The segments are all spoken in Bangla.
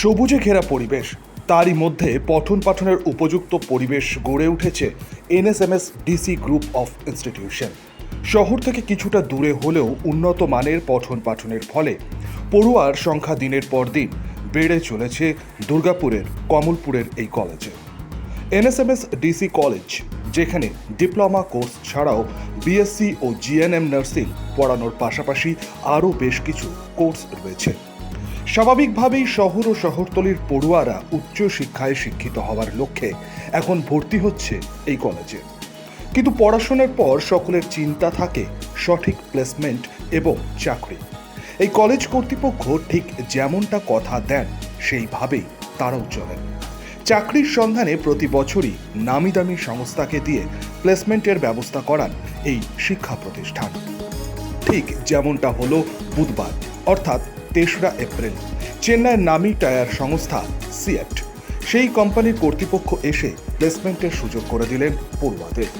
সবুজে ঘেরা পরিবেশ। তারই মধ্যে পঠন পাঠনের উপযুক্ত পরিবেশ গড়ে উঠেছে NSMS DC group of institution. শহর থেকে কিছুটা দূরে হলেও উন্নত মানের পঠন পাঠনের ফলে পড়ুয়ার সংখ্যা দিনের পর দিন বেড়ে চলেছে দুর্গাপুরের, কমলপুরের এই কলেজে। এনএসএমএস ডিসি কলেজ, যেখানে ডিপ্লোমা কোর্স ছাড়াও বিএসসি ও জিএনএম নার্সিং পড়ানোর পাশাপাশি আরও বেশ কিছু কোর্স রয়েছে। স্বাভাবিকভাবেই শহর ও শহরতলির পড়ুয়ারা উচ্চ শিক্ষায় শিক্ষিত হওয়ার লক্ষ্যে এখন ভর্তি হচ্ছে এই কলেজে। কিন্তু পড়াশোনার পর সকলের চিন্তা থাকে সঠিক প্লেসমেন্ট এবং চাকরি। এই কলেজ কর্তৃপক্ষ ঠিক যেমনটা কথা দেন, সেইভাবেই তারাও চলেন। চাকরির সন্ধানে প্রতি বছরই নামি দামি সংস্থাকে দিয়ে প্লেসমেন্টের ব্যবস্থা করান এই শিক্ষা প্রতিষ্ঠান। ঠিক যেমনটা হলো বুধবার, অর্থাৎ তেসরা এপ্রিল, চেন্নাইয়ের নামি টায়ার সংস্থা সিয়েট। সেই কোম্পানির কর্তৃপক্ষ এসে প্লেসমেন্টের সুযোগ করে দিলেন পড়ুয়াদের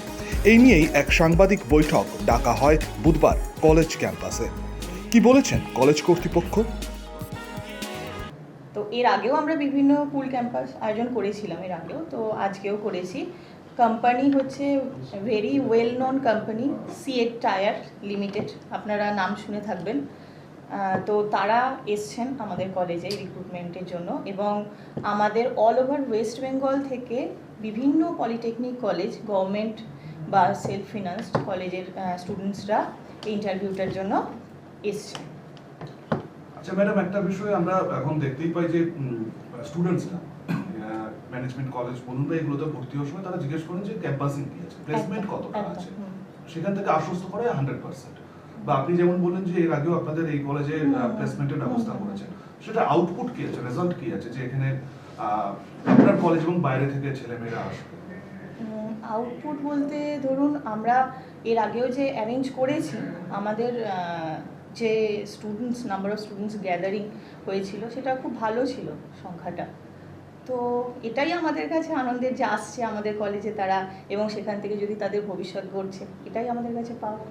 এই নিয়েই এক সাংবাদিক বৈঠক ডাকা হয় বুধবার কলেজ ক্যাম্পাসে। কি বলেছেন কলেজ কর্তৃপক্ষ? তো এর আগেও আমরা বিভিন্ন ফুল ক্যাম্পাস আয়োজন করেছিলাম এর আগেও, তো আজকেও করেছি। কোম্পানি হচ্ছে very well known company CEAT tyre limited. আপনারা নাম শুনে থাকবেন। তো তারা এসছেন আমাদের কলেজে রিক্রুটমেন্টের জন্য এবং আমাদের অল ওভার ওয়েস্ট বেঙ্গল থেকে বিভিন্ন পলিটেকনিক কলেজ গভর্নমেন্ট বা সেলফ ফিনান্সড কলেজের স্টুডেন্টসরা ইন্টারভিউটার জন্য এসছেন। আচ্ছা ম্যাডাম একটা বিষয় আমরা এখন দেখতেই পাই যে স্টুডেন্টসরা ম্যানেজমেন্ট কলেজ বলুন বা এগুলোতে ভর্তি হওয়ার সময় তারা জিজ্ঞেস করেন যে ক্যাম্পাসিং কি আছে? প্লেসমেন্ট কতটা আছে? সেখান থেকে আশ্বস্ত করে হান্ড্রেড পার্সেন্ট বা আপনি যেমন বললেন যে এর আগেও আপনাদের এই কলেজে প্লেসমেন্টের ব্যবস্থা করেছেন সেটা আউটপুট কি আছে? রেজাল্ট কি আছে? যে এখানে আপনার কলেজ এবং বাইরে থেকে ছেলেমেয়েরা আসবে? আউটপুট বলতে ধরুন আমরা এর আগেও যে অ্যারেঞ্জ করেছি আমাদের যে students number of students gathering হয়েছিল সেটা খুব ভালো ছিল সংখ্যাটা। তো এটাই আমাদের কাছে আনন্দের যে আসছে আমাদের কলেজে তারা এবং সেখান থেকে যদি তাদের ভবিষ্যৎ গড়ছে এটাই আমাদের কাছে পাওয়া।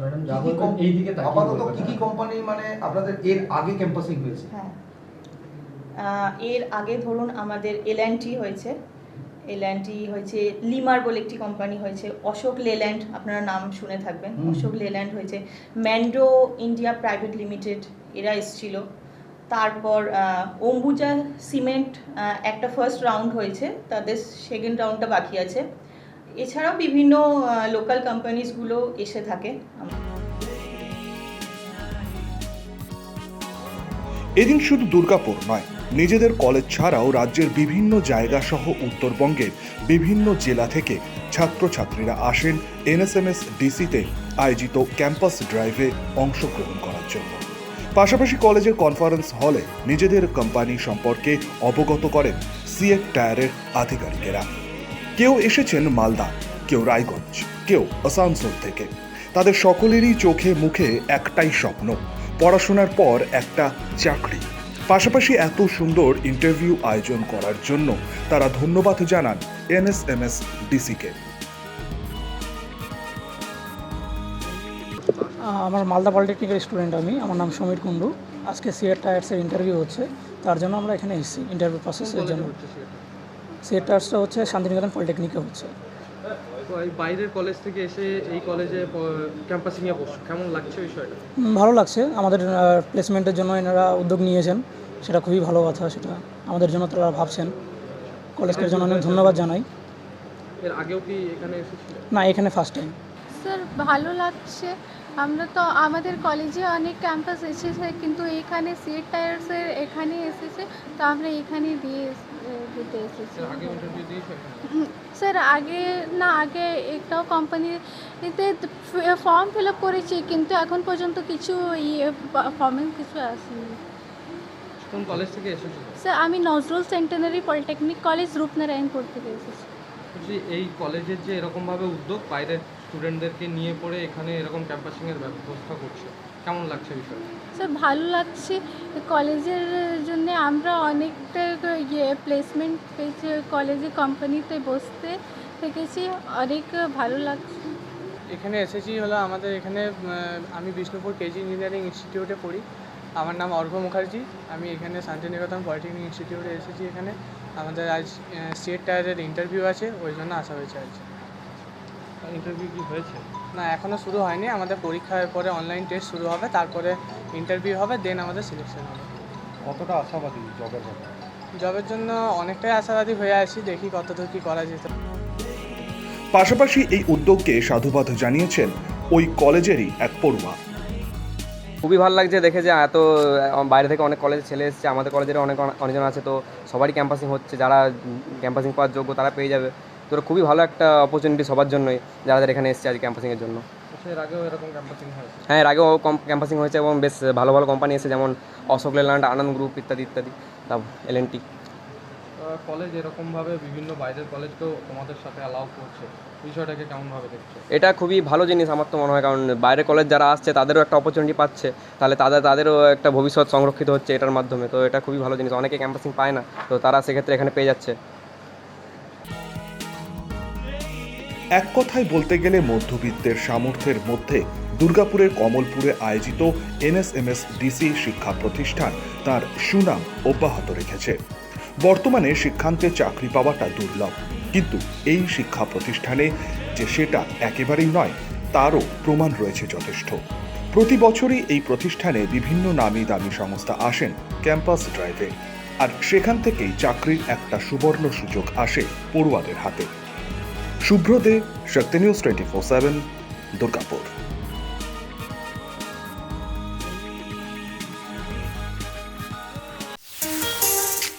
ম্যাডাম যা বলবেন এই দিকে আপাতত কি কি কোম্পানি মানে আপনাদের এর আগে ক্যাম্পাসিং হয়েছে? হ্যাঁ। আহ, এর আগে ধরুন আমাদের এল হয়েছে। এল হয়েছে লিমার বলে একটি কোম্পানি হয়েছে। অশোক লেল্যান্ড আপনারা নাম শুনে থাকবেন। অশোক লেল্যান্ড হয়েছে। ম্যান্ডো ইন্ডিয়া প্রাইভেট লিমিটেড এরা এসছিল। তারপর অম্বুজা সিমেন্ট একটা ফার্স্ট রাউন্ড হয়েছে। তাদের সেকেন্ড রাউন্ডটা বাকি আছে। এছাড়াও বিভিন্ন লোকাল কোম্পানিজগুলো এসে থাকে। এদিন শুধু দুর্গাপুর নয়, নিজেদের কলেজ ছাড়াও রাজ্যের বিভিন্ন জায়গা সহ উত্তরবঙ্গের বিভিন্ন জেলা থেকে ছাত্রছাত্রীরা আসেন এনএসএমএস ডিসিতে আয়োজিত ক্যাম্পাস ড্রাইভে অংশগ্রহণ করার জন্য। পাশাপাশি কলেজের কনফারেন্স হলে নিজেদের কোম্পানি সম্পর্কে অবগত করেন সিএট টায়ারের আধিকারিকেরা। কেউ এসেছেন মালদা, কেউ রায়গঞ্জ, কেউ আসানসোল থেকে। তাদের সকলেরই চোখে মুখে একটাই স্বপ্ন, পড়াশোনার পর একটা চাকরি। পাশাপাশি এত সুন্দর ইন্টারভিউ আয়োজন করার জন্য তারা ধন্যবাদ জানান এনএসএমএস ডিসিকে। আমার মালদা পলিটেকনিক্যাল স্টুডেন্ট আমি, আমার নাম সমীর কুণ্ডু। আজকে সিএট টায়ার্সের ইন্টারভিউ হচ্ছে, তার জন্য আমরা এখানে এসেছি ইন্টারভিউ প্রসেসের জন্য। সিএট টায়ার্সটা হচ্ছে শান্তিনিকেতন পলিটেকনিকে হচ্ছে। বাইরের কলেজ থেকে এসে এই কলেজে ক্যাম্পাসিংয়ে বসছো কেমন লাগছে বিষয়টা? ভালো লাগছে। আমাদের প্লেসমেন্টের জন্য এনারা উদ্যোগ নিয়েছেন। সেটা খুবই ভালো কথা সেটা আমাদের জন্য তারা ভাবছেন। কলেজকে জন্য অনেক ধন্যবাদ জানাই। এর আগেও কি এখানে এসেছিল? না এখানে ফার্স্ট টাইম স্যার ভালো লাগছে। আমরা তো আমাদের কলেজে অনেক ক্যাম্পাস এসেছে কিন্তু এখানে সিএট টায়ার্সের এখানে এসেছে তো আমরা এখানে দিয়ে দিতে এসেছি। স্যার আগে না আগে একটাও কোম্পানিতে ফর্ম ফিল আপ করেছি কিন্তু এখন পর্যন্ত কিছু ইয়ে ফর্মে কিছু আসেনি। কোন কলেজ থেকে এসেছিল স্যার আমি Nazrul centenary polytechnic college Rupnarayanpur থেকে এসেছি। বলছি এই কলেজের যে এরকমভাবে উদ্যোগ বাইরের স্টুডেন্টদেরকে নিয়ে পড়ে এখানে এরকম ক্যাম্পাসিংয়ের ব্যবস্থা করছে। কেমন লাগছে বিষয়টা? স্যার ভালো লাগছে। কলেজের জন্য আমরা অনেকটা ইয়ে প্লেসমেন্ট পেয়েছি কলেজে কোম্পানিতে বসতে থেকেছি। অনেক ভালো লাগছে। এখানে এসেছি হলো আমাদের এখানে আমি বিষ্ণুপুর কেজি ইঞ্জিনিয়ারিং ইনস্টিটিউটে পড়ি। আমার নাম অর্ঘ্য মুখার্জি। আমি এখানে শান্তিনিকেতন পলিটেকনিক ইনস্টিটিউটে এসেছি এখানে। আমাদের আজ সিএড টায়ারের ইন্টারভিউ আছে ওই জন্য আসা হয়েছে আজ ইন্টারভিউ কি হয়েছে? না এখনও শুরু হয়নি আমাদের পরীক্ষার পরে অনলাইন টেস্ট শুরু হবে তারপরে ইন্টারভিউ হবে দেন আমাদের সিলেকশন হবে। কতটা আশাবাদী জবের ব্যাপারে জবের জন্য অনেকটাই আশাবাদী হয়ে আছি দেখি কতদূর কী করা যেতে পাশাপাশি এই উদ্যোগকে সাধুবাদ জানিয়েছেন ওই কলেজেরই এক পড়ুয়া। খুবই ভালো লাগছে দেখে যে এত বাইরে থেকে অনেক কলেজ ছেলে এসছে আমাদের কলেজের অনেক অনেকজন আছে তো সবারই ক্যাম্পাসিং হচ্ছে যারা ক্যাম্পাসিং পাওয়ার যোগ্য তারা পেয়ে যাবে। তো খুবই ভালো একটা অপরচুনিটি সবার জন্যই যারা এখানে এসছে আজ ক্যাম্পাসিংয়ের জন্য। আচ্ছা হ্যাঁ এর আগেও ক্যাম্পাসিং হয়েছে এবং বেশ ভালো ভালো কোম্পানি এসেছে যেমন অশোক লেল্যান্ড আনন্দ গ্রুপ ইত্যাদি ইত্যাদি তারপর এল এন টি কলেজ এরকমভাবে বিভিন্ন বাইরের কলেজকেও তোমাদের সাথে অ্যালাউ করছে। বিষয়টাকে কেমনভাবে দেখছ? এটা খুবই ভালো জিনিস আমার তো মনে হয় কারণ বাইরের কলেজ যারা আসছে তাদেরও একটা অপরচুনিটি পাচ্ছে। তাহলে তাদের তাদেরও একটা ভবিষ্যৎ সংরক্ষিত হচ্ছে এটার মাধ্যমে। তো এটা খুবই ভালো জিনিস অনেকে ক্যাম্পাসিং পায় না। তো তারা সেক্ষেত্রে এখানে পেয়ে যাচ্ছে। এক কথায় বলতে গেলে মধ্যবিত্তের সামর্থ্যের মধ্যে দুর্গাপুরের কমলপুরে আয়োজিত এনএসএমএস ডিসি শিক্ষা প্রতিষ্ঠান তার সুনাম অব্যাহত রেখেছে। বর্তমানে শিক্ষান্তে চাকরি পাওয়াটা দুর্লভ। কিন্তু এই শিক্ষা প্রতিষ্ঠানে যে সেটা একেবারেই নয়, তারও প্রমাণ রয়েছে যথেষ্ট। প্রতি বছরই এই প্রতিষ্ঠানে বিভিন্ন নামি দামি সংস্থা আসেন ক্যাম্পাস ড্রাইভে। আর সেখান থেকেই চাকরির একটা সুবর্ণ সুযোগ আসে পড়ুয়াদের হাতে। Shubhra De Shakti news twenty four seven, Durgapur.